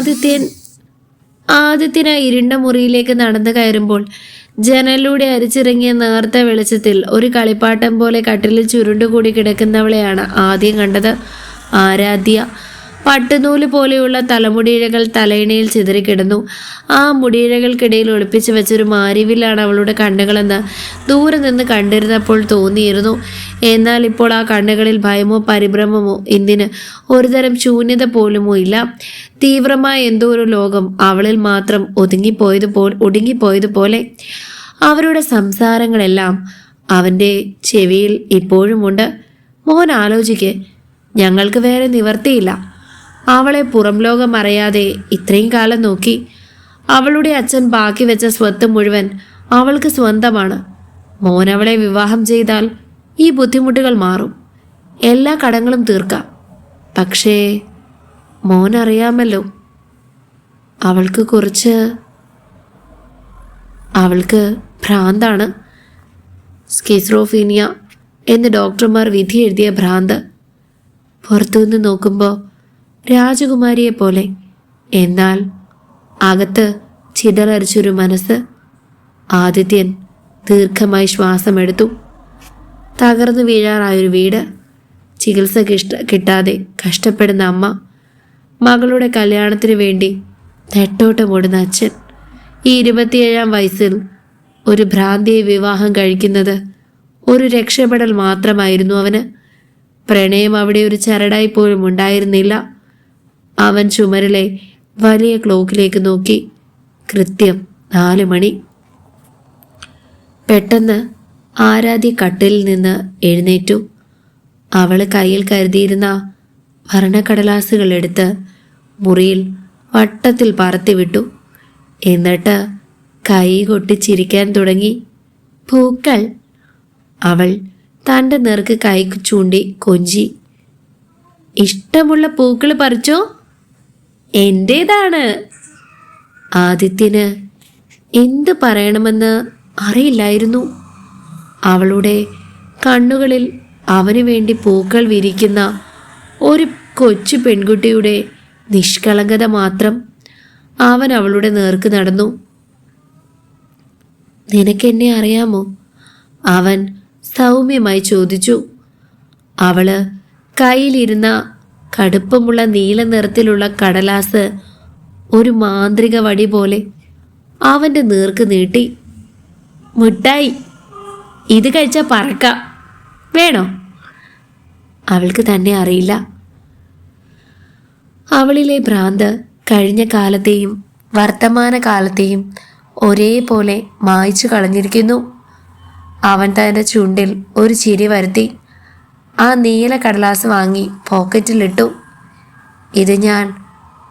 ആദിത്യൻ ആദിത്യന ഇരുണ്ട മുറിയിലേക്ക് നടന്നു കയറുമ്പോൾ ജനലിലൂടെ അരിച്ചിറങ്ങിയ നേർത്ത വെളിച്ചത്തിൽ ഒരു കളിപ്പാട്ടം പോലെ കട്ടിലിൽ ചുരുണ്ടുകൂടി കിടക്കുന്നവളെയാണ് ആദ്യം കണ്ടത്. ആരാധ്യ പട്ടുനൂൽ പോലെയുള്ള തലമുടിയിഴകൾ തലയിണയിൽ ചിതറിക്കിടന്നു. ആ മുടിയിഴകൾക്കിടയിൽ ഒളിപ്പിച്ചു വെച്ചൊരു മാരിവിലാണ് അവളുടെ കണ്ണുകളെന്ന് ദൂരെ നിന്ന് കണ്ടിരുന്നപ്പോൾ തോന്നിയിരുന്നു. എന്നാൽ ഇപ്പോൾ ആ കണ്ണുകളിൽ ഭയമോ പരിഭ്രമമോ എന്തിന്? ഒരുതരം ശൂന്യത പോലുമോ ഇല്ല. തീവ്രമായ എന്തോ ഒരു ലോകം അവളിൽ മാത്രം ഒതുങ്ങിപ്പോയതുപോലെ ഒടുങ്ങിപ്പോയതുപോലെ അവരുടെ സംസാരങ്ങളെല്ലാം അവന്റെ ചെവിയിൽ ഇപ്പോഴുമുണ്ട്. മോൻ ആലോചിക്ക് ഞങ്ങൾക്ക് വേറെ നിവർത്തിയില്ല. അവളെ പുറം ലോകം അറിയാതെ ഇത്രയും കാലം നോക്കി. അവളുടെ അച്ഛൻ ബാക്കി വെച്ച സ്വത്ത് മുഴുവൻ അവൾക്ക് സ്വന്തമാണ്. മോൻ അവളെ വിവാഹം ചെയ്താൽ ഈ ബുദ്ധിമുട്ടുകൾ മാറും. എല്ലാ കടങ്ങളും തീർക്കാം. പക്ഷേ മോൻ അറിയാമല്ലോ അവൾക്ക് കുറച്ച് അവൾക്ക് ഭ്രാന്താണ്. സ്കിസ്രോഫീനിയ എന്ന് ഡോക്ടർമാർ വിധി എഴുതിയ ഭ്രാന്ത്. പുറത്തുനിന്ന് നോക്കുമ്പോൾ രാജകുമാരിയെ പോലെ എന്നാൽ അകത്ത് ചിതറരിച്ചൊരു മനസ്സ് ആദിത്യൻ ദീർഘമായി ശ്വാസമെടുത്തു. തകർന്നു വീഴാറായൊരു വീട് ചികിത്സ കിഷ്ട കിട്ടാതെ കഷ്ടപ്പെടുന്ന അമ്മ മകളുടെ കല്യാണത്തിന് വേണ്ടി നെട്ടോട്ടമോടുന്ന അച്ഛൻ ഈ ഇരുപത്തിയേഴാം വയസ്സിൽ ഒരു ഭ്രാന്തിയെ വിവാഹം കഴിക്കുന്നത് ഒരു രക്ഷപ്പെടൽ മാത്രമായിരുന്നു അവന്. പ്രണയം അവിടെ ഒരു ചരടായി പോലും ഉണ്ടായിരുന്നില്ല. അവൻ ചുമരിലെ വലിയ ക്ലോക്കിലേക്ക് നോക്കി. കൃത്യം നാല് മണി. പെട്ടെന്ന് ആരാധ്യ കട്ടിലിൽ നിന്ന് എഴുന്നേറ്റു. അവൾ കയ്യിൽ കരുതിയിരുന്ന ഭരണക്കടലാസുകൾ എടുത്ത് മുറിയിൽ വട്ടത്തിൽ പറത്തിവിട്ടു. എന്നിട്ട് കൈ കൊട്ടി ചിരിക്കാൻ തുടങ്ങി. പൂക്കൾ അവൾ തന്റെ നേർക്ക് കൈ ചൂണ്ടി കൊഞ്ചി. ഇഷ്ടമുള്ള പൂക്കൾ പറിച്ചോ? എന്റേതാണ് ആദിത്യന് എന്ത് പറയണമെന്ന് അറിയില്ലായിരുന്നു. അവളുടെ കണ്ണുകളിൽ അവന് വേണ്ടി പൂക്കൾ വിരിക്കുന്ന ഒരു കൊച്ചു പെൺകുട്ടിയുടെ നിഷ്കളങ്കത മാത്രം അവൻ അവളുടെ നേർക്ക് നടന്നു. നിനക്കെന്നെ അറിയാമോ? അവൻ സൗമ്യമായി ചോദിച്ചു. അവൾ കയ്യിലിരുന്ന കടുപ്പമുള്ള നീല നിറത്തിലുള്ള കടലാസ് ഒരു മാന്ത്രിക വടി പോലെ അവന്റെ നീർക്ക് നീട്ടി. മുട്ടായി ഇത് കഴിച്ചാൽ പറക്ക. വേണോ? അവൾക്ക് തന്നെ അറിയില്ല. അവളിലെ ഭ്രാന്ത് കഴിഞ്ഞ കാലത്തെയും വർത്തമാന കാലത്തെയും ഒരേപോലെ മായ്ച്ചു കളഞ്ഞിരിക്കുന്നു. അവൻ തന്റെ ചുണ്ടിൽ ഒരു ചിരി വരുത്തി. ആ നീല കടലാസ് വാങ്ങി പോക്കറ്റിലിട്ടു. ഇത് ഞാൻ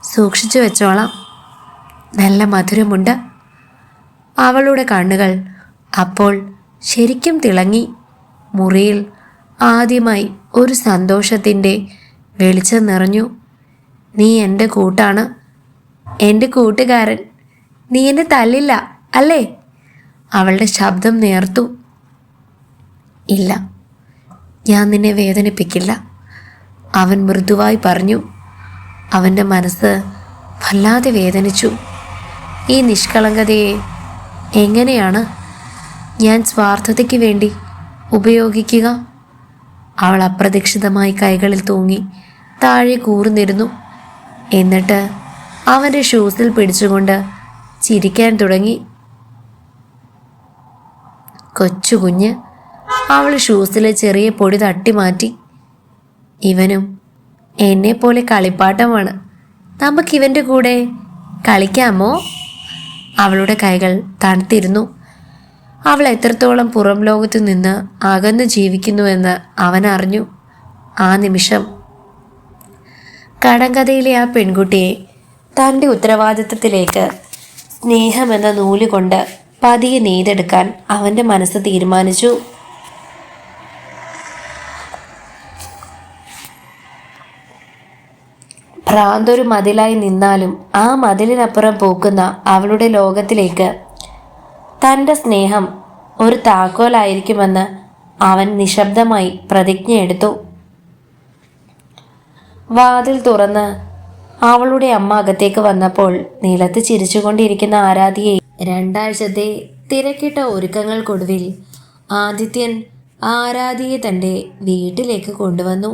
സൂക്ഷിച്ചു വെച്ചോളാം. നല്ല മധുരമുണ്ട്. അവളുടെ കണ്ണുകൾ അപ്പോൾ ശരിക്കും തിളങ്ങി. മുറിയിൽ ആദ്യമായി ഒരു സന്തോഷത്തിന്റെ വെളിച്ചം നിറഞ്ഞു. നീ എന്റെ കൂട്ടാണ്. എന്റെ കൂട്ടുകാരൻ. നീ എന്നെ തല്ലില്ല അല്ലേ? അവളുടെ ശബ്ദം നേർത്തു. ഇല്ല ഞാൻ നിന്നെ വേദനിപ്പിക്കില്ല. അവൻ മൃദുവായി പറഞ്ഞു അവന്റെ മനസ്സ് വല്ലാതെ വേദനിച്ചു. ഈ നിഷ്കളങ്കതയെ എങ്ങനെയാണ് ഞാൻ സ്വാർത്ഥതയ്ക്ക് വേണ്ടി ഉപയോഗിക്കുക? അവൾ അപ്രതീക്ഷിതമായി കൈകളിൽ തൂങ്ങി താഴെ കൂർന്നിരുന്നു. എന്നിട്ട് അവന്റെ ഷൂസിൽ പിടിച്ചുകൊണ്ട് ചിരിക്കാൻ തുടങ്ങി. കൊച്ചു കുഞ്ഞ് അവൾ ഷൂസിലെ ചെറിയ പൊടി തട്ടി മാറ്റി. ഇവനും എന്നെ പോലെ കളിപ്പാട്ടമാണ് നമുക്കിവന്റെ കൂടെ കളിക്കാമോ? അവളുടെ കൈകൾ തണുത്തിരുന്നു. അവൾ എത്രത്തോളം പുറം ലോകത്തു നിന്ന് അകന്നു ജീവിക്കുന്നുവെന്ന് അവൻ അറിഞ്ഞു. ആ നിമിഷം കടങ്കഥയിലെ ആ പെൺകുട്ടിയെ തന്റെ ഉത്തരവാദിത്വത്തിലേക്ക് സ്നേഹമെന്ന നൂലുകൊണ്ട് പതിയെ നെയ്തെടുക്കാൻ അവന്റെ മനസ്സ് തീരുമാനിച്ചു. ഭ്രാന്തൊരു മതിലായി നിന്നാലും ആ മതിലിനപ്പുറം പോക്കുന്ന അവളുടെ ലോകത്തിലേക്ക് തന്റെ സ്നേഹം ഒരു താക്കോലായിരിക്കുമെന്ന് അവൻ നിശബ്ദമായി പ്രതിജ്ഞയെടുത്തു വാതിൽ തുറന്ന് അവളുടെ അമ്മ അകത്തേക്ക് വന്നപ്പോൾ നിലത്ത് ചിരിച്ചുകൊണ്ടിരിക്കുന്ന ആരാധിയെ രണ്ടാഴ്ചത്തെ തിരക്കിട്ട ഒരുക്കങ്ങൾക്കൊടുവിൽ ആദിത്യൻ ആരാധിയെ തന്റെ വീട്ടിലേക്ക് കൊണ്ടുവന്നു.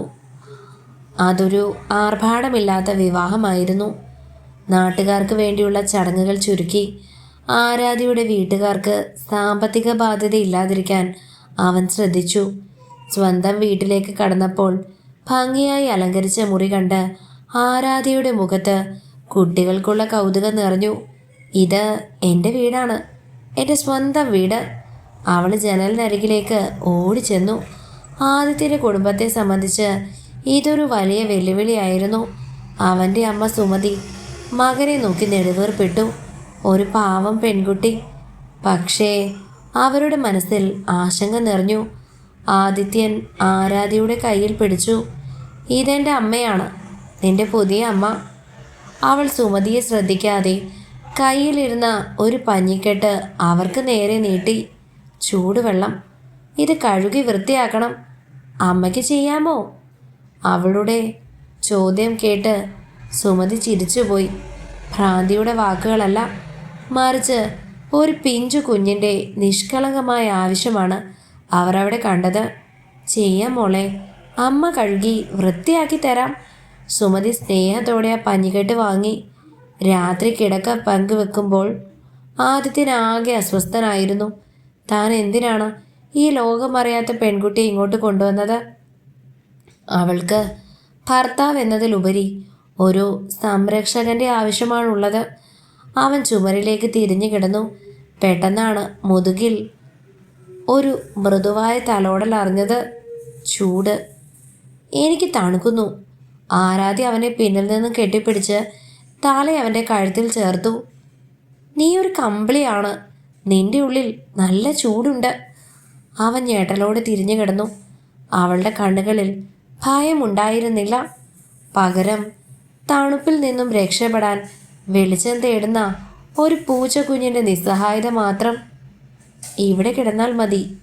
അതൊരു ആർഭാടമില്ലാത്ത വിവാഹമായിരുന്നു. നാട്ടുകാർക്ക് വേണ്ടിയുള്ള ചടങ്ങുകൾ ചുരുക്കി ആരാധിയുടെ വീട്ടുകാർക്ക് സാമ്പത്തിക ബാധ്യത ഇല്ലാതിരിക്കാൻ അവൻ ശ്രദ്ധിച്ചു. സ്വന്തം വീട്ടിലേക്ക് കടന്നപ്പോൾ ഭംഗിയായി അലങ്കരിച്ച മുറി കണ്ട് ആരാധിയുടെ മുഖത്ത് കുട്ടികൾക്കുള്ള കൗതുകം നിറഞ്ഞു. ഇത് എന്റെ വീടാണ്. എന്റെ സ്വന്തം വീട്. അവൾ ജനലിനരികിലേക്ക് ഓടിച്ചെന്നു. ആദിത്യന്റെ കുടുംബത്തെ സംബന്ധിച്ച് ഇതൊരു വലിയ വെല്ലുവിളിയായിരുന്നു. അവന്റെ അമ്മ സുമതി മകനെ നോക്കി നെടുവേർപ്പെട്ടു. ഒരു പാവം പെൺകുട്ടി. പക്ഷേ അവരുടെ മനസ്സിൽ ആശങ്ക നിറഞ്ഞു. ആദിത്യൻ ആരാധ്യയുടെ കയ്യിൽ പിടിച്ചു. ഇതെന്റെ അമ്മയാണ്. നിന്റെ പുതിയ അമ്മ. അവൾ സുമതിയെ ശ്രദ്ധിക്കാതെ കയ്യിലിരുന്ന ഒരു പഞ്ഞിക്കെട്ട് അവർക്ക് നേരെ നീട്ടി. ചൂടുവെള്ളം. ഇത് കഴുകി വൃത്തിയാക്കണം. അമ്മയ്ക്ക് ചെയ്യാമോ? അവളുടെ ചോദ്യം കേട്ട് സുമതി ചിരിച്ചുപോയി. ഭ്രാന്തിയുടെ വാക്കുകളല്ല മറിച്ച് ഒരു പിഞ്ചു കുഞ്ഞിന്റെ നിഷ്കളങ്കമായ ആവശ്യമാണ് അവരവിടെ കണ്ടത്. ചെയ്യാം മോളെ അമ്മ കഴുകി വൃത്തിയാക്കി തരാം സുമതി സ്നേഹത്തോടെ ആ പഞ്ഞിക്കെട്ട് വാങ്ങി. രാത്രി കിടക്ക പങ്കുവെക്കുമ്പോൾ ആദ്യത്തിനാകെ അസ്വസ്ഥനായിരുന്നു. താൻ എന്തിനാണ് ഈ ലോകമറിയാത്ത പെൺകുട്ടിയെ ഇങ്ങോട്ട് കൊണ്ടുവന്നത്? അവൾക്ക് ഭർത്താവ് എന്നതിലുപരി ഒരു സംരക്ഷകന്റെ ആവശ്യമാണുള്ളത്. അവൻ ചുമരിലേക്ക് തിരിഞ്ഞു കിടന്നു. പെട്ടെന്നാണ് മുതുകിൽ ഒരു മൃദുവായ തലോടൽ അറിഞ്ഞത്. ചൂട്. എനിക്ക് തണുക്കുന്നു ആരാധ്യ അവനെ പിന്നിൽ നിന്ന് കെട്ടിപ്പിടിച്ച് താളെ അവന്റെ കഴുത്തിൽ ചേർത്തു. നീ ഒരു കമ്പിളിയാണ്. നിന്റെ ഉള്ളിൽ നല്ല ചൂടുണ്ട് അവൻ ഞേട്ടലോട് തിരിഞ്ഞു കിടന്നു. അവളുടെ കണ്ണുകളിൽ ഭയമുണ്ടായിരുന്നില്ല. പകരം തണുപ്പിൽ നിന്നും രക്ഷപ്പെടാൻ വെളിച്ചം തേടുന്ന ഒരു പൂച്ചക്കുഞ്ഞിന്റെ നിസ്സഹായത മാത്രം ഇവിടെ കിടന്നാൽ മതി.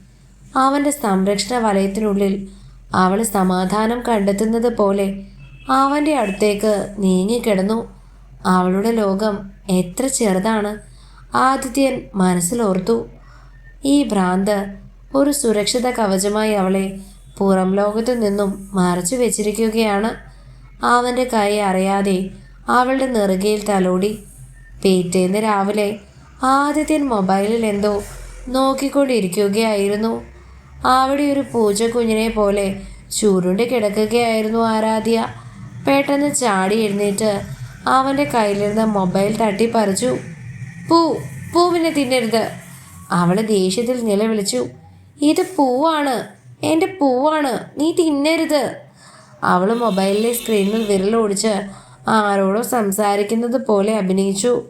അവന്റെ സംരക്ഷണ വലയത്തിനുള്ളിൽ അവൾ സമാധാനം കണ്ടെത്തുന്നത് പോലെ അവന്റെ അടുത്തേക്ക് നീങ്ങിക്കിടന്നു അവളുടെ ലോകം എത്ര ചെറുതാണ് ആദിത്യൻ മനസ്സിലോർത്തു. ഈ ഭ്രാന്ത് ഒരു സുരക്ഷിത കവചമായി അവളെ പുറം ലോകത്തു നിന്നും മറച്ചു വെച്ചിരിക്കുകയാണ്. അവന്റെ കൈ അറിയാതെ അവളുടെ നെറുകയിൽ തലോടി. പിറ്റേന്ന് രാവിലെ ആദിത്യൻ മൊബൈലിൽ എന്തോ നോക്കിക്കൊണ്ടിരിക്കുകയായിരുന്നു. അവിടെ ഒരു പൂച്ചക്കുഞ്ഞിനെ പോലെ ചുരുണ്ട് കിടക്കുകയായിരുന്നു ആരാധ്യ. പെട്ടെന്ന് ചാടി എഴുന്നേറ്റ് അവന്റെ കയ്യിലിരുന്ന മൊബൈൽ തട്ടി പറിച്ചു. പൂ പൂവിനെ തിന്നരുത്. അവൾ ദേഷ്യത്തിൽ നിലവിളിച്ചു. ഇത് പൂവാണ്. എന്റെ പൂവാണ്. നീ തിന്നരുത്. അവൾ മൊബൈലിലെ സ്ക്രീനിൽ വിരലോടിച്ച് ആരോടോ സംസാരിക്കുന്നത് പോലെ അഭിനയിച്ചു.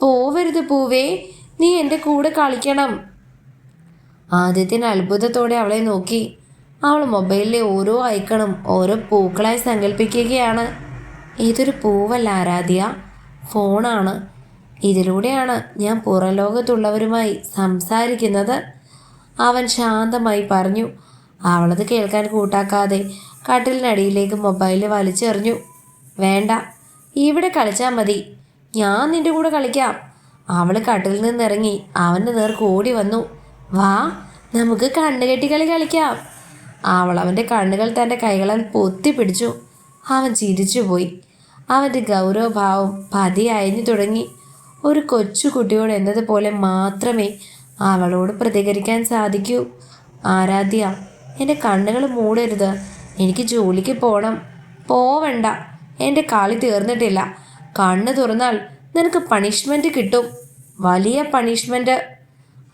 പോവരുത് പൂവേ. നീ എന്റെ കൂടെ കളിക്കണം. ആദ്യത്തിന് അത്ഭുതത്തോടെ അവളെ നോക്കി. അവൾ മൊബൈലിലെ ഓരോ ഐക്കണും ഓരോ പൂക്കളായി സങ്കല്പിക്കുകയാണ്. ഇതൊരു പൂവല്ല ആരാധ്യ. ഫോണാണ്. ഇതിലൂടെയാണ് ഞാൻ പുറം ലോകത്തുള്ളവരുമായി സംസാരിക്കുന്നത്. അവൻ ശാന്തമായി പറഞ്ഞു. അവളത് കേൾക്കാൻ കൂട്ടാക്കാതെ കട്ടിലിനടിയിലേക്ക് മൊബൈൽ വലിച്ചെറിഞ്ഞു. വേണ്ട ഇവിടെ കളിച്ചാൽ മതി. ഞാൻ നിന്റെ കൂടെ കളിക്കാം. അവൾ കട്ടിൽ നിന്നിറങ്ങി അവന്റെ നേർക്ക് ഓടി വന്നു. വാ നമുക്ക് കണ്ണുകെട്ടി കളി കളിക്കാം. അവൾ അവന്റെ കണ്ണുകൾ തന്റെ കൈകളാൽ പൊത്തി പിടിച്ചു. അവൻ ചിരിച്ചുപോയി അവന്റെ ഗൗരവഭാവം പതി അയഞ്ഞു തുടങ്ങി. ഒരു കൊച്ചുകുട്ടിയോട് എന്നതുപോലെ മാത്രമേ അവളോട് പ്രതികരിക്കാൻ സാധിക്കൂ. ആരാധ്യ എന്റെ കണ്ണുകൾ മൂടരുത്. എനിക്ക് ജോലിക്ക് പോകണം പോവണ്ട. എന്റെ കളി തീർന്നിട്ടില്ല. കണ്ണ് തുറന്നാൽ നിനക്ക് പണിഷ്മെന്റ് കിട്ടും. വലിയ പണിഷ്മെന്റ്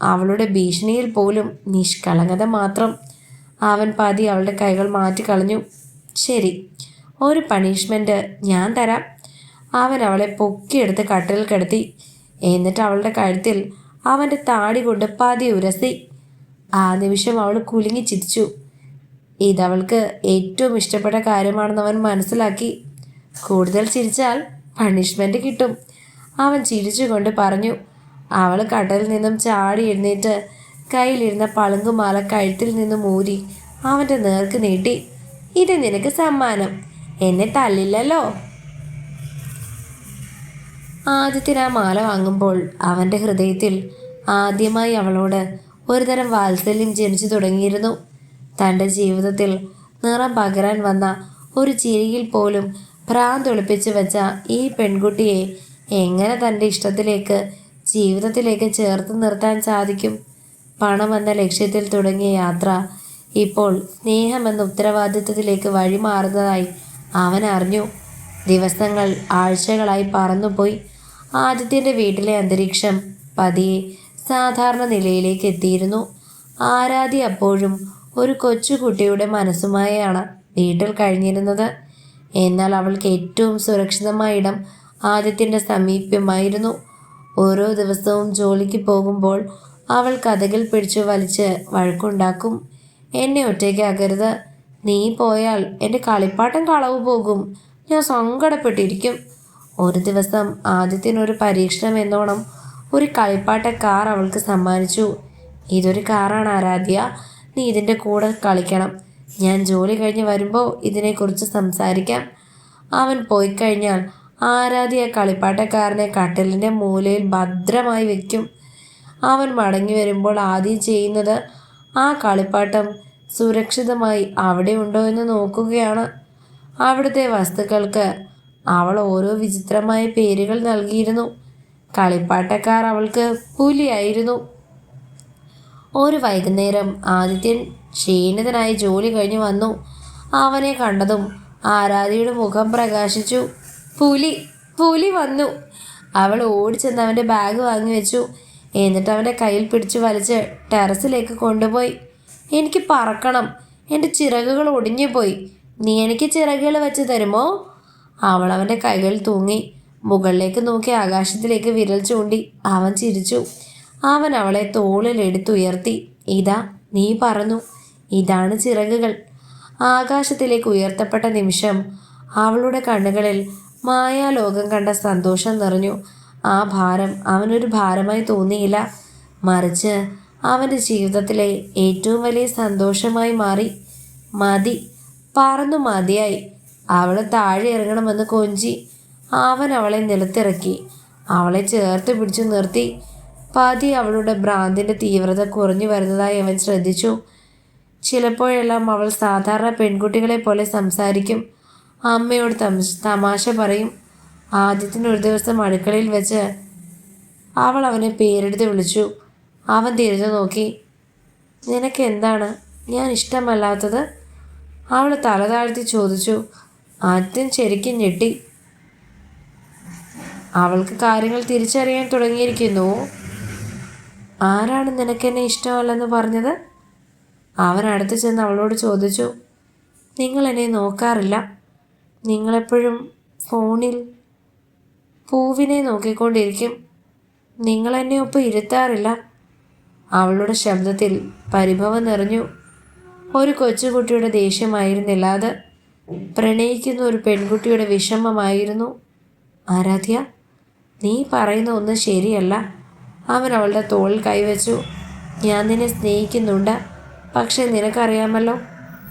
അവളുടെ ഭീഷണിയിൽ പോലും നിഷ്കളങ്കത മാത്രം. അവൻ പാതി അവളുടെ കൈകൾ മാറ്റി കളഞ്ഞു. ശരി ഒരു പണിഷ്മെന്റ് ഞാൻ തരാം. അവൻ അവളെ പൊക്കിയെടുത്ത് കട്ടിൽ കിടത്തി. എന്നിട്ട് അവളുടെ കഴുത്തിൽ അവന്റെ താടി കൊണ്ട് പതി ഉരസി. ആ നിമിഷം അവൾ കുലുങ്ങി ചിരിച്ചു. ഇതവൾക്ക് ഏറ്റവും ഇഷ്ടപ്പെട്ട കാര്യമാണെന്ന് അവൻ മനസ്സിലാക്കി. കൂടുതൽ ചിരിച്ചാൽ പണിഷ്മെന്റ് കിട്ടും. അവൻ ചിരിച്ചുകൊണ്ട് പറഞ്ഞു അവൾ കടലിൽ നിന്നും ചാടി എഴുന്നേറ്റ് കയ്യിലിരുന്ന പളുങ്കുമാല കഴുത്തിൽ നിന്നും ഊരി അവന്റെ നേർക്ക് നീട്ടി. ഇത് നിനക്ക് സമ്മാനം. എന്നെ തല്ലില്ലല്ലോ. ആദ്യത്തിന് ആ മാല വാങ്ങുമ്പോൾ അവന്റെ ഹൃദയത്തിൽ ആദ്യമായി അവളോട് ഒരുതരം വാത്സല്യം ജനിച്ചു തുടങ്ങിയിരുന്നു. തന്റെ ജീവിതത്തിൽ നിറം പകരാൻ വന്ന ഒരു ചിരിയിൽ പോലും ഭ്രാന്തൊളിപ്പിച്ച് വെച്ച ഈ പെൺകുട്ടിയെ എങ്ങനെ തന്റെ ഇഷ്ടത്തിലേക്ക് ജീവിതത്തിലേക്ക് ചേർത്ത് നിർത്താൻ സാധിക്കും? പണമെന്ന ലക്ഷ്യത്തിൽ തുടങ്ങിയ യാത്ര ഇപ്പോൾ സ്നേഹമെന്ന ഉത്തരവാദിത്വത്തിലേക്ക് വഴിമാറുന്നതായി അവൻ അറിഞ്ഞു. ദിവസങ്ങൾ ആഴ്ചകളായി പറന്നുപോയി. ആദിത്യന്റെ വീട്ടിലെ അന്തരീക്ഷം പതിയെ സാധാരണ നിലയിലേക്ക് എത്തിയിരുന്നു. ആരാധി അപ്പോഴും ഒരു കൊച്ചുകുട്ടിയുടെ മനസ്സുമായാണ് വീട്ടിൽ കഴിഞ്ഞിരുന്നത്. എന്നാൽ അവൾക്ക് ഏറ്റവും സുരക്ഷിതമായ ഇടം ആദിത്യന്റെ സമീപ്യമായിരുന്നു. ഓരോ ദിവസവും ജോലിക്ക് പോകുമ്പോൾ അവൾ കഥകിൽ പിടിച്ചു വലിച്ച് വഴക്കുണ്ടാക്കും. എന്നെ ഒറ്റയ്ക്കാകരുത് നീ പോയാൽ എന്റെ കളിപ്പാട്ടം കളവ് പോകും. ഞാൻ സങ്കടപ്പെട്ടിരിക്കും. ഒരു ദിവസം ആദ്യത്തിനൊരു പരീക്ഷണം എന്നോണം ഒരു കളിപ്പാട്ട കാർ അവൾക്ക് സമ്മാനിച്ചു. ഇതൊരു കാറാണ് ആരാധ്യ. നീ ഇതിന്റെ കൂടെ കളിക്കണം. ഞാൻ ജോലി കഴിഞ്ഞ് വരുമ്പോൾ ഇതിനെക്കുറിച്ച് സംസാരിക്കാം. അവൻ പോയി കഴിഞ്ഞാൽ ആരാധ്യ കളിപ്പാട്ടക്കാരനെ കട്ടിലിന്റെ മൂലയിൽ ഭദ്രമായി വെക്കും. അവൻ മടങ്ങി വരുമ്പോൾ ആദ്യം ചെയ്യുന്നത് ആ കളിപ്പാട്ടം സുരക്ഷിതമായി അവിടെ ഉണ്ടോ എന്ന് നോക്കുകയാണ്. അവിടുത്തെ വസ്തുക്കൾക്ക് അവൾ ഓരോ വിചിത്രമായ പേരുകൾ നൽകിയിരുന്നു. കളിപ്പാട്ടക്കാർ അവൾക്ക് പുലിയായിരുന്നു. ഒരു വൈകുന്നേരം ആദിത്യൻ ക്ഷീണിതനായി ജോലി കഴിഞ്ഞ് വന്നു. അവനെ കണ്ടതും ആരാധിയുടെ മുഖം പ്രകാശിച്ചു. പുലി പുലി വന്നു. അവൾ ഓടിച്ചെന്ന് അവന്റെ ബാഗ് വാങ്ങി വെച്ചു. എന്നിട്ട് അവന്റെ കയ്യിൽ പിടിച്ചു വലിച്ച് ടെറസിലേക്ക് കൊണ്ടുപോയി. എനിക്ക് പറക്കണം. എന്റെ ചിറകുകൾ ഒടിഞ്ഞു പോയി നീ എനിക്ക് ചിറകുകൾ വെച്ച് തരുമോ? അവൾ അവന്റെ കൈകൾ തൂങ്ങി. മുകളിലേക്ക് നോക്കി ആകാശത്തിലേക്ക് വിരൽ ചൂണ്ടി അവൻ ചിരിച്ചു. അവൻ അവളെ തോളിലെടുത്തുയർത്തി ഇതാ നീ പറഞ്ഞു ഇതാണ് ചിറകുകൾ. ആകാശത്തിലേക്ക് ഉയർത്തപ്പെട്ട നിമിഷം അവളുടെ കണ്ണുകളിൽ മായാലോകം കണ്ട സന്തോഷം നിറഞ്ഞു. ആ ഭാരം അവനൊരു ഭാരമായി തോന്നിയില്ല. മറിച്ച് അവന്റെ ജീവിതത്തിലെ ഏറ്റവും വലിയ സന്തോഷമായി മാറി. മതി പറന്നു മതിയായി. അവൾ താഴെ ഇറങ്ങണമെന്ന് കൊഞ്ചി. അവൻ അവളെ നിലത്തിറക്കി. അവളെ ചേർത്ത് പിടിച്ചു നിർത്തി. പതി അവളുടെ ഭ്രാന്തിന്റെ തീവ്രത കുറഞ്ഞു വരുന്നതായി അവൻ ശ്രദ്ധിച്ചു. ചിലപ്പോഴെല്ലാം അവൾ സാധാരണ പെൺകുട്ടികളെ പോലെ സംസാരിക്കും. അമ്മയോട് തമാശ പറയും. ആദ്യത്തിന് ഒരു ദിവസം അടുക്കളയിൽ വെച്ച് അവൾ അവനെ പേരെടുത്ത് വിളിച്ചു. അവൻ തിരിഞ്ഞു നോക്കി. നിനക്ക് എന്താണ്? ഞാൻ ഇഷ്ടമല്ലാത്തത്? അവൾ തല താഴ്ത്തി ചോദിച്ചു. ആദ്യം ശരിക്കും ഞെട്ടി. അവൾക്ക് കാര്യങ്ങൾ തിരിച്ചറിയാൻ തുടങ്ങിയിരിക്കുന്നു. ആരാണ് നിനക്കെന്നെ ഇഷ്ടമല്ലെന്ന് പറഞ്ഞത്? അവൻ അടുത്ത് ചെന്ന് അവളോട് ചോദിച്ചു നിങ്ങൾ എന്നെ നോക്കാറില്ല. നിങ്ങളെപ്പോഴും ഫോണിൽ പൂവിനെ നോക്കിക്കൊണ്ടിരിക്കും. നിങ്ങൾ എന്നെ ഒപ്പം ഇരുത്താറില്ല. അവളുടെ ശബ്ദത്തിൽ പരിഭവം നിറഞ്ഞു. ഒരു കൊച്ചുകുട്ടിയുടെ ദേഷ്യമായിരുന്നില്ല. അത് പ്രണയിക്കുന്ന ഒരു പെൺകുട്ടിയുടെ വിഷമമായിരുന്നു. ആരാധ്യ നീ പറയുന്ന ഒന്നും ശരിയല്ല. അവൻ അവളുടെ തോളിൽ കൈവച്ചു. ഞാൻ നിന്നെ സ്നേഹിക്കുന്നുണ്ട്. പക്ഷേ നിനക്കറിയാമല്ലോ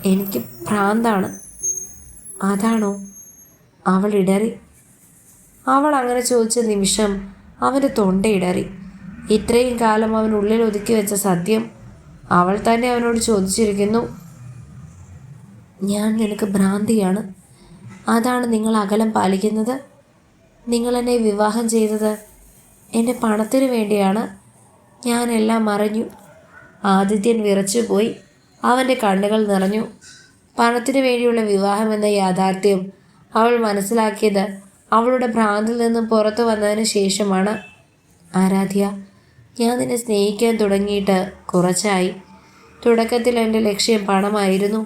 എനിക്ക് ഭ്രാന്താണ്. അതാണോ അവൾ ഇടറി? അവൾ അങ്ങനെ ചോദിച്ച നിമിഷം അവന്റെ തൊണ്ടയിടറി ഇത്രയും കാലം അവൻ ഉള്ളിൽ ഒതുക്കി വെച്ച സത്യം അവൾ തന്നെ അവനോട് ചോദിച്ചിരിക്കുന്നു. ഞാൻ നിനക്ക് ഭ്രാന്തിയാണ്. അതാണ് നിങ്ങൾ അകലം പാലിക്കുന്നത്? നിങ്ങൾ എന്നെ വിവാഹം ചെയ്തത് എന്റെ പണത്തിന് വേണ്ടിയാണ്. ഞാനെല്ലാം അറിഞ്ഞു. ആദിത്യൻ വിറച്ചുപോയി. അവന്റെ കണ്ണുകൾ നിറഞ്ഞു. പണത്തിന് വേണ്ടിയുള്ള വിവാഹം എന്ന യാഥാർത്ഥ്യം അവൾ മനസ്സിലാക്കിയത് അവളുടെ ഭ്രാന്തിൽ നിന്നും പുറത്തു വന്നതിന് ശേഷമാണ്. ആരാധ്യ ഞാൻ നിന്നെ സ്നേഹിക്കാൻ തുടങ്ങിയിട്ട് കുറച്ചായി. തുടക്കത്തിൽ എന്റെ ലക്ഷ്യം പണമായിരുന്നു.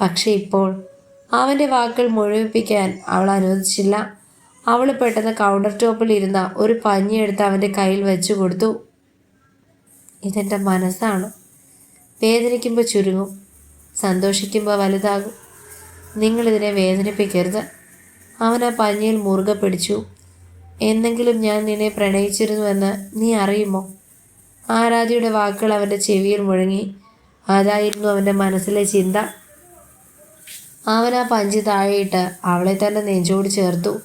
പക്ഷേ ഇപ്പോൾ അവന്റെ വാക്കുകൾ മുഴുവിപ്പിക്കാൻ അവൾ അനുവദിച്ചില്ല. അവൾ പെട്ടെന്ന് കൗണ്ടർ ടോപ്പിൽ ഇരുന്ന ഒരു പഞ്ഞി പഞ്ഞിയെടുത്ത് അവന്റെ കയ്യിൽ വെച്ചു കൊടുത്തു. ഇതെന്റെ മനസ്സാണ്. വേദനിക്കുമ്പോൾ ചുരുങ്ങും. സന്തോഷിക്കുമ്പോൾ വലുതാകും. നിങ്ങളിതിനെ വേദനിപ്പിക്കരുത്. അവൻ ആ പഞ്ഞിയിൽ മുറുകെ പിടിച്ചു. എന്നെങ്കിലും ഞാൻ നിന്നെ പ്രണയിച്ചിരുന്നുവെന്ന് നീ അറിയുമോ? ആരാധിയുടെ വാക്കുകൾ അവന്റെ ചെവിയിൽ മുഴങ്ങി. അതായിരുന്നു അവന്റെ മനസ്സിലെ ചിന്ത. അവൻ ആ പഞ്ചി താഴെയിട്ട് അവളെ തന്നെ നെഞ്ചോട് ചേർത്തു.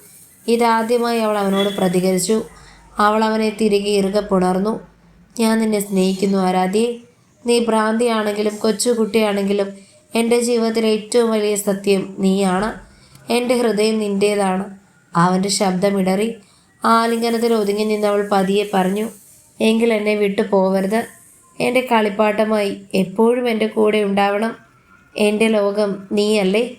ഇതാദ്യമായി അവൾ അവനോട് പ്രതികരിച്ചു. അവൾ അവനെ തിരികെ ഇറുകെ പുണർന്നു. ഞാൻ നിന്നെ സ്നേഹിക്കുന്നു ആരാധ്യേ. നീ ഭ്രാന്തിയാണെങ്കിലും കൊച്ചുകുട്ടിയാണെങ്കിലും എന്റെ ജീവിതത്തിലെ ഏറ്റവും വലിയ സത്യം നീയാണ്. എന്റെ ഹൃദയം നിന്റേതാണ് അവന്റെ ശബ്ദമിടറി ആലിംഗനത്തിൽ ഒതുങ്ങി നിന്നവൾ പതിയെ പറഞ്ഞു എങ്കിൽ എന്നെ വിട്ടു പോവരുത്. എന്റെ കളിപ്പാട്ടമായി എപ്പോഴും എന്റെ കൂടെ ഉണ്ടാവണം. എന്റെ ലോകം നീയല്ലേ.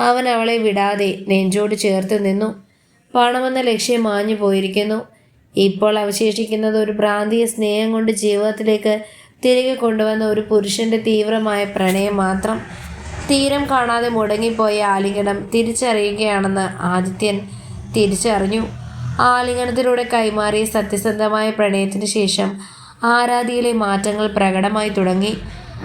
അവൻ അവളെ വിടാതെ നെഞ്ചോട് ചേർത്ത് നിന്നു. പണമെന്ന ലക്ഷ്യം മാഞ്ഞു പോയിരിക്കുന്നു. ഇപ്പോൾ അവശേഷിക്കുന്നത് ഒരു പ്രാന്തീയ സ്നേഹം കൊണ്ട് ജീവിതത്തിലേക്ക് തിരികെ കൊണ്ടുവന്ന ഒരു പുരുഷന്റെ തീവ്രമായ പ്രണയം മാത്രം. തീരം കാണാതെ മുടങ്ങിപ്പോയ ആലിംഗനം തിരിച്ചറിയുകയാണെന്ന് ആദിത്യൻ തിരിച്ചറിഞ്ഞു. ആലിംഗനത്തിലൂടെ കൈമാറിയ സത്യസന്ധമായ പ്രണയത്തിന് ശേഷം ആരാധിയിലെ മാറ്റങ്ങൾ പ്രകടമായി തുടങ്ങി.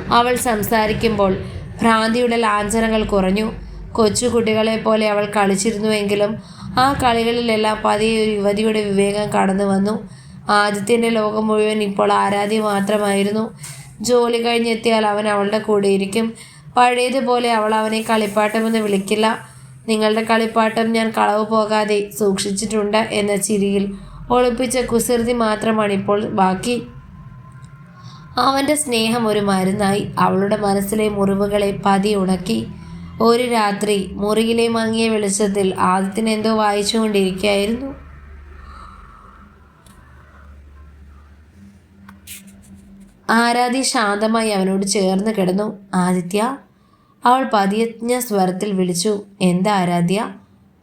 അവൾ സംസാരിക്കുമ്പോൾ ഭ്രാന്തിയുടെ ലാഞ്ചനകൾ കുറഞ്ഞു. കൊച്ചുകുട്ടികളെ പോലെ അവൾ കളിച്ചിരുന്നുവെങ്കിലും ആ കളികളിലെല്ലാം പതിയെ ഒരു യുവതിയുടെ വിവേകം കടന്നു വന്നു. ആദിത്യന്റെ ലോകം മുഴുവൻ ഇപ്പോൾ ആരാധ്യ മാത്രമായിരുന്നു. ജോലി കഴിഞ്ഞെത്തിയാൽ അവൻ അവളുടെ കൂടെ ഇരിക്കും. പഴയതുപോലെ അവൾ അവനെ കളിപ്പാട്ടമെന്ന് വിളിക്കില്ല. നിങ്ങളുടെ കളിപ്പാട്ടം ഞാൻ കളവ് പോകാതെ സൂക്ഷിച്ചിട്ടുണ്ട് എന്ന ചിരിയിൽ ഒളിപ്പിച്ച കുസൃതി മാത്രമാണ് ഇപ്പോൾ ബാക്കി. അവന്റെ സ്നേഹം ഒരു മരുന്നായി. അവളുടെ മനസ്സിലെ മുറിവുകളെ പതി ഉണക്കി. ഒരു രാത്രി മുറിയിലെ മങ്ങിയ വെളിച്ചത്തിൽ ആദിത്യൻ എന്തോ വായിച്ചുകൊണ്ടിരിക്കുകയായിരുന്നു. ആരാധി ശാന്തമായി അവനോട് ചേർന്ന് കിടന്നു. ആദിത്യ അവൾ പതിയജ്ഞ സ്വരത്തിൽ വിളിച്ചു. എന്താ ആരാധ്യ?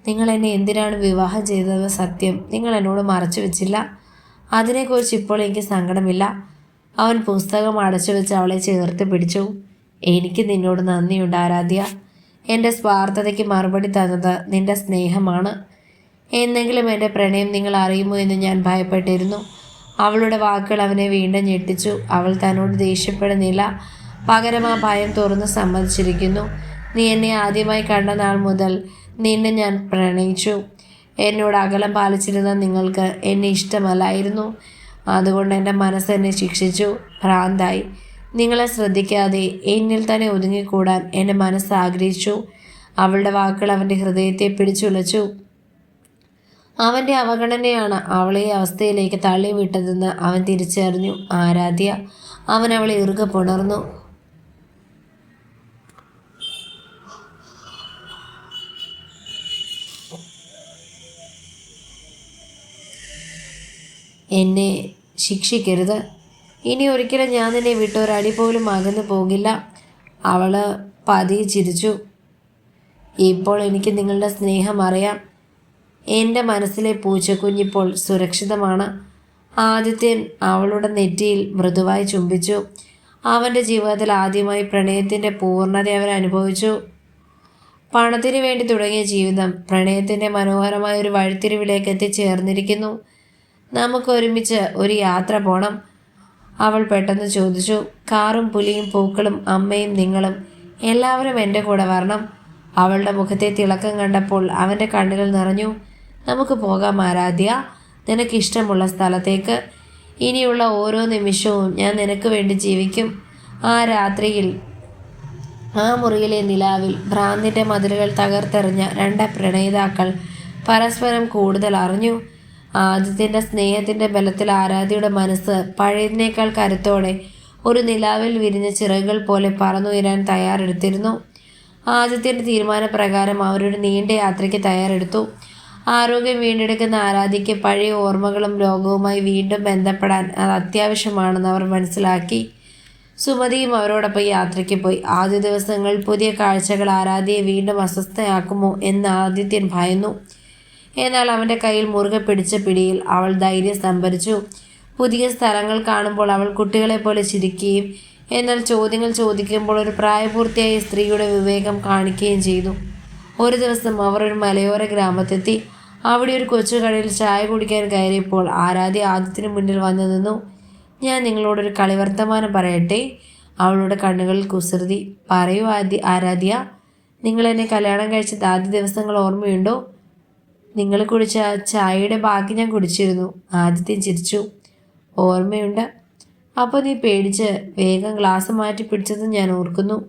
നിങ്ങൾ എന്നെ എന്തിനാണ് വിവാഹം ചെയ്തത്? സത്യം നിങ്ങൾ എന്നോട് മറച്ചു വെച്ചില്ല. അതിനെക്കുറിച്ച് ഇപ്പോൾ എനിക്ക് സങ്കടമില്ല. അവൻ പുസ്തകം അടച്ചു വെച്ച് അവളെ ചേർത്ത് പിടിച്ചു. എനിക്ക് നിന്നോട് നന്ദിയുണ്ട് ആരാധ്യ. എന്റെ സ്വാർത്ഥതയ്ക്ക് മറുപടി തന്നത് നിന്റെ സ്നേഹമാണ്. എന്നെങ്കിലും എന്റെ പ്രണയം നിങ്ങൾ അറിയുമോ എന്ന് ഞാൻ ഭയപ്പെട്ടിരുന്നു. അവളുടെ വാക്കുകൾ അവനെ വീണ്ടും ഞെട്ടിച്ചു. അവൾ തന്നോട് ദേഷ്യപ്പെടുന്നില്ല. പകരം ആ ഭയം തുറന്ന് സമ്മതിച്ചിരിക്കുന്നു. നീ എന്നെ ആദ്യമായി കണ്ട നാൾ മുതൽ നിന്നെ ഞാൻ പ്രണയിച്ചു. എന്നോട് അകലം പാലിച്ചിരുന്ന നിങ്ങൾക്ക് എന്നെ ഇഷ്ടമല്ലായിരുന്നു. അതുകൊണ്ട് എന്റെ മനസ്സ് എന്നെ ശിക്ഷിച്ചു. ഭ്രാന്തായി. നിങ്ങളെ ശ്രദ്ധിക്കാതെ എന്നിൽ തന്നെ ഒതുങ്ങിക്കൂടാൻ എന്റെ മനസ്സ് ആഗ്രഹിച്ചു. അവളുടെ വാക്കുകൾ അവന്റെ ഹൃദയത്തെ പിടിച്ചുലച്ചു. അവന്റെ അവഗണനയാണ് അവളെ ഈ അവസ്ഥയിലേക്ക് തള്ളിവിട്ടതെന്ന് അവൻ തിരിച്ചറിഞ്ഞു. ആരാധ്യ അവൻ അവളെ ഇറുകെ പുണർന്നു. എന്നെ ശിക്ഷിക്കരുത്. ഇനി ഒരിക്കലും ഞാൻ നിന്നെ വിട്ട് ഒരടി പോലും അകന്നു പോകില്ല. അവൾ പതിയെ ചിരിച്ചു. ഇപ്പോൾ എനിക്ക് നിങ്ങളുടെ സ്നേഹം അറിയാം. എന്റെ മനസ്സിലെ പൂച്ചക്കുഞ്ഞിപ്പോൾ സുരക്ഷിതമാണ്. ആദിത്യൻ അവളുടെ നെറ്റിയിൽ മൃദുവായി ചുംബിച്ചു. അവന്റെ ജീവിതത്തിൽ ആദ്യമായി പ്രണയത്തിന്റെ പൂർണത അവൻ അനുഭവിച്ചു. പണത്തിന് വേണ്ടി തുടങ്ങിയ ജീവിതം പ്രണയത്തിന്റെ മനോഹരമായ ഒരു വഴിത്തിരിവിലേക്ക് എത്തിച്ചേർന്നിരിക്കുന്നു. നമുക്ക് ഒരുമിച്ച് ഒരു യാത്ര പോകണം അവൾ പെട്ടെന്ന് ചോദിച്ചു കാറും പുലിയും പൂക്കളും അമ്മയും നിങ്ങളും എല്ലാവരും എന്റെ കൂടെ വരണം? അവളുടെ മുഖത്തെ തിളക്കം കണ്ടപ്പോൾ അവന്റെ കണ്ണുകൾ നിറഞ്ഞു നമുക്ക് പോകാം ആരാധ്യ നിനക്കിഷ്ടമുള്ള സ്ഥലത്തേക്ക്. ഇനിയുള്ള ഓരോ നിമിഷവും ഞാൻ നിനക്ക് വേണ്ടി ജീവിക്കും. ആ രാത്രിയിൽ ആ മുറിയിലെ നിലാവിൽ ഭ്രാന്തിന്റെ മതിലുകൾ തകർത്തെറിഞ്ഞ രണ്ട് പ്രണയിതാക്കൾ പരസ്പരം കൂടുതൽ അറിഞ്ഞു ആദ്യത്തിന്റെ സ്നേഹത്തിന്റെ ബലത്തിൽ ആരാധ്യയുടെ മനസ്സ് പഴയതിനേക്കാൾ കരുത്തോടെ ഒരു നിലാവിൽ വിരിഞ്ഞ ചിറകുകൾ പോലെ പറന്നുയരാൻ തയ്യാറെടുത്തിരുന്നു. ആദ്യത്തിന്റെ തീരുമാനപ്രകാരം അവരൊരു നീണ്ട യാത്രയ്ക്ക് തയ്യാറെടുത്തു. ആരോഗ്യം വീണ്ടെടുക്കുന്ന ആരാധ്യയ്ക്ക് പഴയ ഓർമ്മകളും ലോകവുമായി വീണ്ടും ബന്ധപ്പെടാൻ അത് അത്യാവശ്യമാണെന്ന് അവർ മനസ്സിലാക്കി. സുമതിയും അവരോടൊപ്പം യാത്രയ്ക്ക് പോയി. ആദ്യ ദിവസങ്ങളിൽ പുതിയ കാഴ്ചകൾ ആരാധ്യയെ വീണ്ടും അസ്വസ്ഥയാക്കുമോ എന്ന് ആദിത്യൻ ഭയന്നു. എന്നാൽ അവന്റെ കയ്യിൽ മുറുകെ പിടിച്ച പിടിയിൽ അവൾ ധൈര്യം സംഭരിച്ചു. പുതിയ സ്ഥലങ്ങൾ കാണുമ്പോൾ അവൾ കുട്ടികളെ പോലെ ചിരിക്കുകയും എന്നാൽ ചോദ്യങ്ങൾ ചോദിക്കുമ്പോൾ ഒരു പ്രായപൂർത്തിയായ സ്ത്രീയുടെ വിവേകം കാണിക്കുകയും ചെയ്തു. ഒരു ദിവസം അവർ ഒരു മലയോര ഗ്രാമത്തെത്തി. അവിടെ ഒരു കൊച്ചു കടയിൽ ചായ കുടിക്കാൻ കയറിയപ്പോൾ ആരാധ്യ ആദ്യത്തിന് മുന്നിൽ വന്നു നിന്നു. ഞാൻ നിങ്ങളോടൊരു കളിവർത്തമാനം പറയട്ടെ അവളുടെ കണ്ണുകളിൽ കുസൃതി. പറയൂ ആദ്യ ആരാധ്യ നിങ്ങൾ എന്നെ കല്യാണം കഴിച്ചത് ആദ്യ ദിവസങ്ങൾ ഓർമ്മയുണ്ടോ? നിങ്ങൾ കുടിച്ച ചായയുടെ ബാക്കി ഞാൻ കുടിച്ചിരുന്നു. ആദിത്യം ചിരിച്ചു. ഓർമ്മയുണ്ട്. അപ്പോൾ നീ പേടിച്ച് വേഗം ഗ്ലാസ് മാറ്റി പിടിച്ചത് ഞാൻ ഓർക്കുന്നു.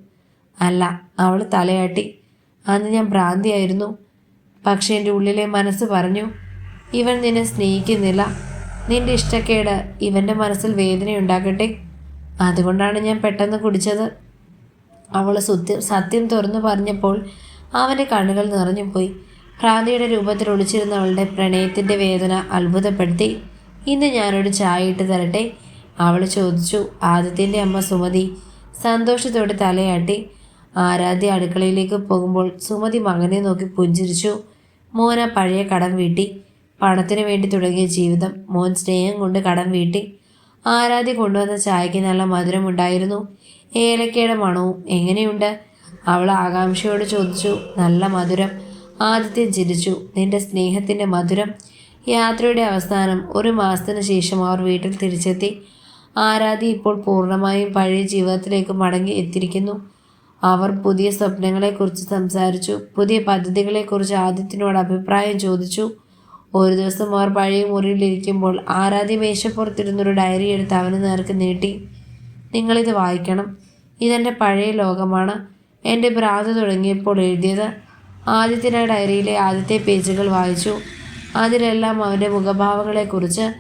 അല്ല അവൾ തലയാട്ടി. അന്ന് ഞാൻ ഭ്രാന്തിയായിരുന്നു. പക്ഷേ എന്റെ ഉള്ളിലെ മനസ്സ് പറഞ്ഞു ഇവൻ നിന്നെ സ്നേഹിക്കുന്നില്ല. നിന്റെ ഇഷ്ടക്കേട് ഇവന്റെ മനസ്സിൽ വേദനയുണ്ടാക്കട്ടെ അതുകൊണ്ടാണ് ഞാൻ പെട്ടെന്ന് കുടിച്ചത്. അവൾ സത്യം സത്യം തുറന്നു പറഞ്ഞപ്പോൾ അവന്റെ കണ്ണുകൾ നിറഞ്ഞുപോയി. ഭ്രാന്തിയുടെ രൂപത്തിൽ ഒളിച്ചിരുന്ന അവളുടെ പ്രണയത്തിന്റെ വേദന അത്ഭുതപ്പെടുത്തി. ഇന്ന് ഞാനൊരു ചായ ഇട്ട് തരട്ടെ? അവൾ ചോദിച്ചു. ആദിത്യന്റെ അമ്മ സുമതി. സന്തോഷത്തോടെ തലയാട്ടി. ആരാധ്യ അടുക്കളയിലേക്ക് പോകുമ്പോൾ സുമതി മകനെ നോക്കി പുഞ്ചിരിച്ചു. മോന പഴയ കടം വീട്ടി. പണത്തിന് വേണ്ടി തുടങ്ങിയ ജീവിതം. മോൻ സ്നേഹം കൊണ്ട് കടം വീട്ടി. ആരാധ്യ കൊണ്ടുവന്ന ചായക്ക് നല്ല മധുരമുണ്ടായിരുന്നു ഏലക്കയുടെ മണവും. എങ്ങനെയുണ്ട്? അവൾ ആകാംക്ഷയോട് ചോദിച്ചു. നല്ല മധുരം. ആദിത്യം ചിരിച്ചു നിന്റെ സ്നേഹത്തിന്റെ മധുരം യാത്രയുടെ അവസാനം ഒരു മാസത്തിന് ശേഷം അവർ വീട്ടിൽ തിരിച്ചെത്തി. ആരാധി ഇപ്പോൾ പൂർണമായും പഴയ ജീവിതത്തിലേക്ക് മടങ്ങി എത്തിയിരിക്കുന്നു. അവർ പുതിയ സ്വപ്നങ്ങളെക്കുറിച്ച് സംസാരിച്ചു. പുതിയ പദ്ധതികളെക്കുറിച്ച് ആദിത്യനോട് അഭിപ്രായം ചോദിച്ചു. ഒരു ദിവസം അവർ പഴയ മുറിയിലിരിക്കുമ്പോൾ ആരാധ്യ മേശപ്പുറത്തിരുന്നൊരു ഡയറി എടുത്ത് അവന് നേർക്ക് നീട്ടി. നിങ്ങളിത് വായിക്കണം. ഇതെന്റെ പഴയ ലോകമാണ്. എന്റെ ഭ്രാന്ത് തുടങ്ങിയപ്പോൾ എഴുതിയത് ആദ്യത്തിന ഡയറിയിലെ ആദ്യത്തെ പേജുകൾ വായിച്ചു. അതിലെല്ലാം അവന്റെ മുഖഭാവങ്ങളെക്കുറിച്ച്.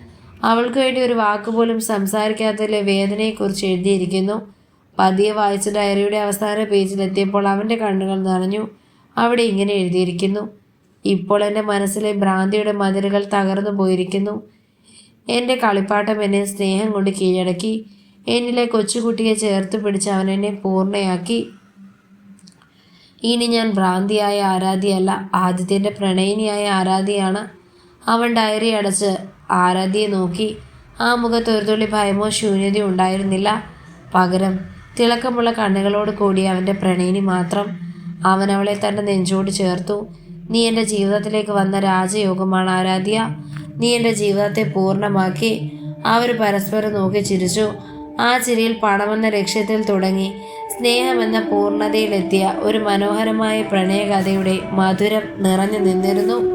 അവൾക്ക് വേണ്ടി ഒരു വാക്കുപോലും സംസാരിക്കാത്തതിലെ വേദനയെക്കുറിച്ച് എഴുതിയിരിക്കുന്നു. പതിയെ വായിച്ച ഡയറിയുടെ അവസാന പേജിലെത്തിയപ്പോൾ അവന്റെ കണ്ണുകൾ നിറഞ്ഞു. അവിടെ ഇങ്ങനെ എഴുതിയിരിക്കുന്നു. ഇപ്പോൾ എന്റെ മനസ്സിലെ ഭ്രാന്തിയുടെ മതിലുകൾ തകർന്നു പോയിരിക്കുന്നു. എന്റെ കളിപ്പാട്ടം എന്നെ സ്നേഹം കൊണ്ട് കീഴടക്കി. എന്നിലെ കൊച്ചുകുട്ടിയെ ചേർത്ത് പിടിച്ച് അവൻ എന്നെ പൂർണയാക്കി. ഇനി ഞാൻ ഭ്രാന്തിയായ ആരാധ്യയല്ല ആദിത്യന്റെ പ്രണയിനിയായ ആരാധ്യയാണ്. അവൻ ഡയറി അടച്ച് ആരാധ്യയെ നോക്കി. ആ മുഖത്ത് ഒരു തുള്ളി ഭയമോ ശൂന്യതയോ ഉണ്ടായിരുന്നില്ല. പകരം തിളക്കമുള്ള കണ്ണുകളോട് കൂടി അവന്റെ പ്രണയിനി മാത്രം. അവൻ അവളെ തന്റെ നെഞ്ചോട് ചേർത്തു. നീ എന്റെ ജീവിതത്തിലേക്ക് വന്ന രാജയോഗമാണ് ആരാധ്യ. നീ എന്റെ ജീവിതത്തെ പൂർണമാക്കി. അവർ പരസ്പരം നോക്കി ചിരിച്ചു. ആ ചിരിയിൽ പണമെന്ന ലക്ഷ്യത്തിൽ തുടങ്ങി. സ്നേഹമെന്ന പൂർണതയിലെത്തിയ ഒരു മനോഹരമായ പ്രണയകഥയുടെ മധുരം നിറഞ്ഞു നിന്നിരുന്നു.